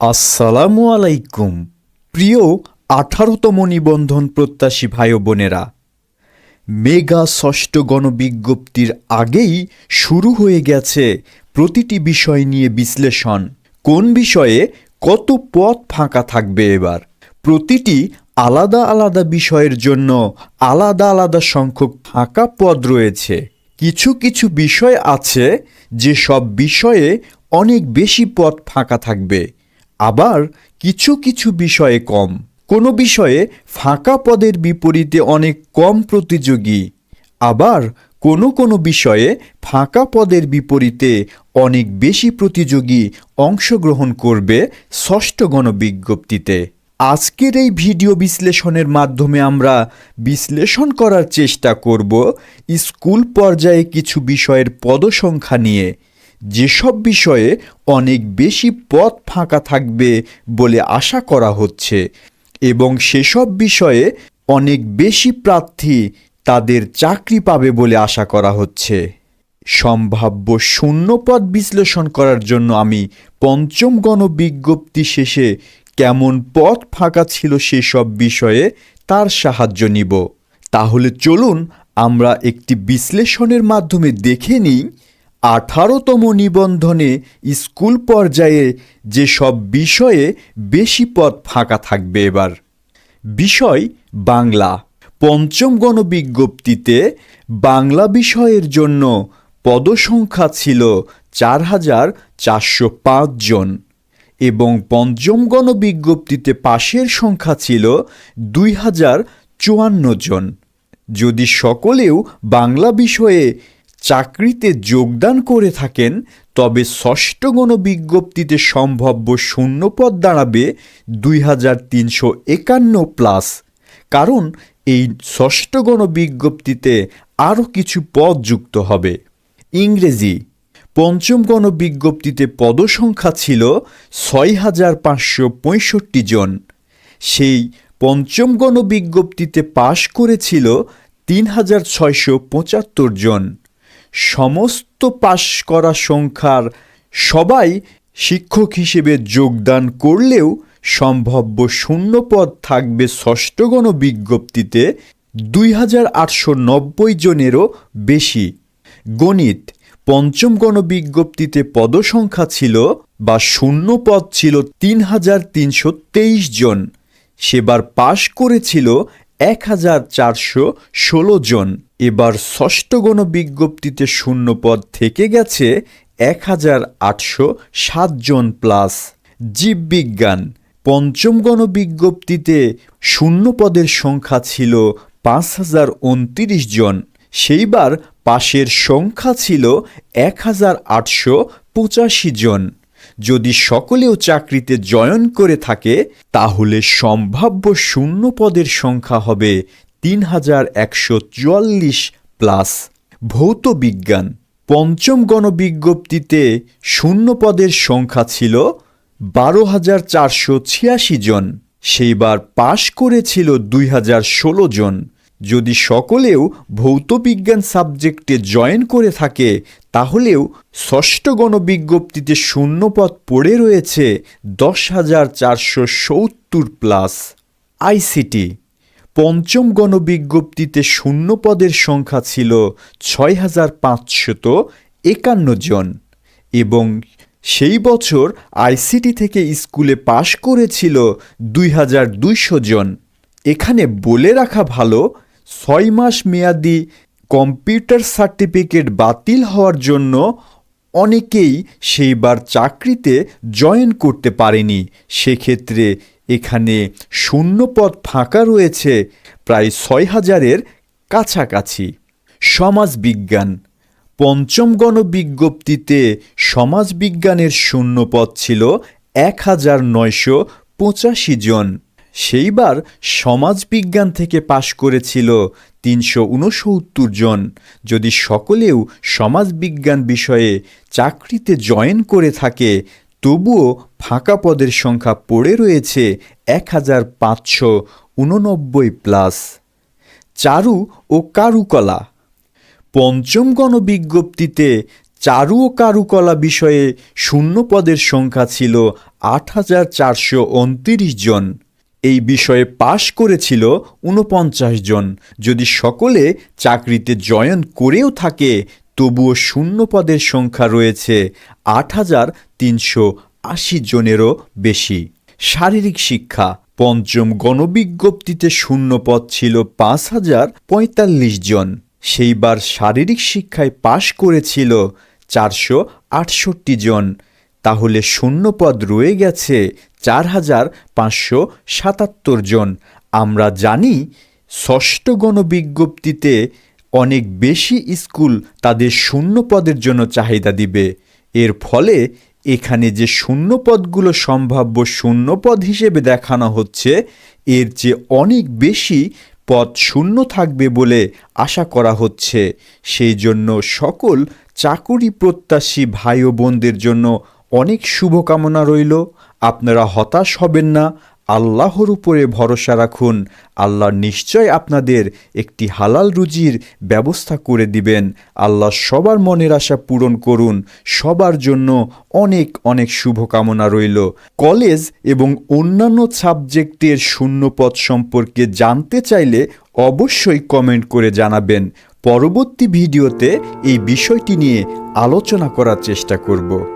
আসসালামু আলাইকুম, প্রিয় আঠারোতম নিবন্ধন প্রত্যাশী ভাই বোনেরা। মেগা ষষ্ঠ গণবিজ্ঞপ্তির আগেই শুরু হয়ে গেছে প্রতিটি বিষয় নিয়ে বিশ্লেষণ। কোন বিষয়ে কত পথ ফাঁকা থাকবে এবার? প্রতিটি আলাদা আলাদা বিষয়ের জন্য আলাদা আলাদা সংখ্যক ফাঁকা পদ রয়েছে। কিছু কিছু বিষয় আছে যে সব বিষয়ে অনেক বেশি পথ ফাঁকা থাকবে। আবার কিছু কিছু বিষয়ে কম। কোনো বিষয়ে ফাঁকা পদের বিপরীতে অনেক কম প্রতিযোগী। আবার কোনো কোনো বিষয়ে ফাঁকা পদের বিপরীতে অনেক বেশি প্রতিযোগী অংশগ্রহণ করবে ষষ্ঠ গণবিজ্ঞপ্তিতে। আজকের এই ভিডিও বিশ্লেষণের মাধ্যমে আমরা বিশ্লেষণ করার চেষ্টা করব স্কুল পর্যায়ে কিছু বিষয়ের পদসংখ্যা নিয়ে। যেসব বিষয়ে অনেক বেশি পথ ফাঁকা থাকবে বলে আশা করা হচ্ছে এবং সেসব বিষয়ে অনেক বেশি প্রার্থী তাদের চাকরি পাবে বলে আশা করা হচ্ছে। সম্ভাব্য শূন্যপদ বিশ্লেষণ করার জন্য আমি পঞ্চম গণবিজ্ঞপ্তি শেষে কেমন পথ ফাঁকা ছিল সেসব বিষয়ে তার সাহায্য নিব। তাহলে চলুন আমরা একটি বিশ্লেষণের মাধ্যমে দেখে নিই আঠারোতম নিবন্ধনে স্কুল পর্যায়ে যেসব বিষয়ে বেশি পদ ফাঁকা থাকবে এবার। বিষয় বাংলা। পঞ্চম গণবিজ্ঞপ্তিতে বাংলা বিষয়ের জন্য পদসংখ্যা ছিল চার হাজার চারশো পাঁচ জন এবং পঞ্চম গণবিজ্ঞপ্তিতে পাশের সংখ্যা ছিল দুই হাজার চুয়ান্ন জন। যদি সকলেও বাংলা বিষয়ে চাকরিতে যোগদান করে থাকেন, তবে ষষ্ঠ গণবিজ্ঞপ্তিতে সম্ভাব্য শূন্যপদ দাঁড়াবে দুই হাজার তিনশো একান্ন প্লাস। কারণ এই ষষ্ঠ গণবিজ্ঞপ্তিতে আরও কিছু পদ যুক্ত হবে। ইংরেজি। পঞ্চম গণবিজ্ঞপ্তিতে পদসংখ্যা ছিল ছয় হাজার পাঁচশো পঁয়ষট্টি জন। সেই পঞ্চম গণবিজ্ঞপ্তিতে পাশ করেছিল তিন হাজার ছয়শো পঁচাত্তর জন। সমস্ত পাশ করা সংখ্যার সবাই শিক্ষক হিসেবে যোগদান করলেও সম্ভাব্য শূন্যপদ থাকবে ষষ্ঠ গণবিজ্ঞপ্তিতে দুই হাজার আটশো নব্বই জনেরও বেশি। গণিত পঞ্চম গণবিজ্ঞপ্তিতে পদসংখ্যা ছিল বা শূন্য পদ ছিল তিন হাজার তিনশো তেইশ জন। সেবার পাশ করেছিল এক হাজার চারশো ষোলো জন। এবার ষষ্ঠ গণবিজ্ঞপ্তিতে শূন্য পদ থেকে গেছে এক হাজার আটশো সাত জন প্লাস জীববিজ্ঞান। পঞ্চম গণবিজ্ঞপ্তিতে শূন্য পদের সংখ্যা ছিল পাঁচ হাজার উনত্রিশ জন। সেইবার পাশের সংখ্যা ছিল এক হাজার আটশো পঁচাশি জন। যদি সকলেও চাকরিতে জয়ন করে থাকে, তাহলে সম্ভাব্য শূন্য পদের সংখ্যা হবে তিন হাজার একশো চুয়াল্লিশ প্লাস ভৌত বিজ্ঞান। পঞ্চম গণবিজ্ঞপ্তিতে শূন্য পদের সংখ্যা ছিল বারো হাজার চারশো ছিয়াশি জন। সেইবার পাশ করেছিল দুই হাজার ষোলো জন। যদি সকলেও ভৌতবিজ্ঞান সাবজেক্টে জয়েন করে থাকে, তাহলেও ষষ্ঠ গণবিজ্ঞপ্তিতে শূন্যপদ পড়ে রয়েছে দশ হাজার চারশো সত্তর প্লাস। আইসিটি পঞ্চম গণবিজ্ঞপ্তিতে শূন্যপদের সংখ্যা ছিল ছয় হাজার পাঁচশত একান্ন জন এবং সেই বছর আইসিটি থেকে স্কুলে পাশ করেছিল দুই হাজার দুইশো জন। এখানে বলে রাখা ভালো ছয় মাস মেয়াদি কম্পিউটার সার্টিফিকেট বাতিল হওয়ার জন্য অনেকেই সেইবার চাকরিতে জয়েন করতে পারেনি। সেক্ষেত্রে এখানে শূন্যপদ ফাঁকা রয়েছে, প্রায় ছয় হাজারের কাছাকাছি। সমাজবিজ্ঞান। পঞ্চম গণবিজ্ঞপ্তিতে সমাজবিজ্ঞানের শূন্যপদ ছিল এক হাজার নয়শো পঁচাশি জন। সেইবার সমাজবিজ্ঞান থেকে পাশ করেছিল তিনশো উনসত্তর জন। যদি সকলেও সমাজবিজ্ঞান বিষয়ে চাকরিতে জয়েন করে থাকে, তবুও ফাঁকা পদের সংখ্যা পড়ে রয়েছে এক হাজার পাঁচশো উননব্বই প্লাস। চারু ও কারুকলা। পঞ্চম গণবিজ্ঞপ্তিতে চারু ও কারুকলা বিষয়ে শূন্য পদের সংখ্যা ছিল আট হাজার চারশো উনত্রিশ জন। এই বিষয়ে পাশ করেছিল ঊনপঞ্চাশ জন। যদি সকলে চাকরিতে জয়েন করেও থাকে, তবুও শূন্য পদের সংখ্যা রয়েছে আট হাজার তিনশো আশি জনেরও বেশি। শারীরিক শিক্ষা, পঞ্চম গণবিজ্ঞপ্তিতে শূন্য পদ ছিল পাঁচ হাজার পঁয়তাল্লিশ জন। সেইবার শারীরিক শিক্ষায় পাশ করেছিল চারশো আটষট্টি জন। তাহলে শূন্যপদ রয়ে গেছে চার হাজার পাঁচশো সাতাত্তর জন। আমরা জানি ষষ্ঠ গণবিজ্ঞপ্তিতে অনেক বেশি স্কুল তাদের শূন্যপদের জন্য চাহিদা দিবে। এর ফলে এখানে যে শূন্যপদগুলো সম্ভাব্য শূন্যপদ হিসেবে দেখানো হচ্ছে, এর চেয়ে অনেক বেশি পদ শূন্য থাকবে বলে আশা করা হচ্ছে। সেই জন্য সকল চাকুরি প্রত্যাশী ভাই ও বোনদের জন্য অনেক শুভকামনা রইল। আপনারা হতাশ হবেন না, আল্লাহর উপরে ভরসা রাখুন, আল্লাহ নিশ্চয় আপনাদের একটি হালাল রুজির ব্যবস্থা করে দিবেন। আল্লাহ সবার মনের আশা পূরণ করুন, সবার জন্য অনেক অনেক শুভকামনা রইল। কলেজ এবং অন্যান্য সাবজেক্টের শূন্যপদ সম্পর্কে জানতে চাইলে অবশ্যই কমেন্ট করে জানাবেন। পরবর্তী ভিডিওতে এই বিষয়টি নিয়ে আলোচনা করার চেষ্টা করব।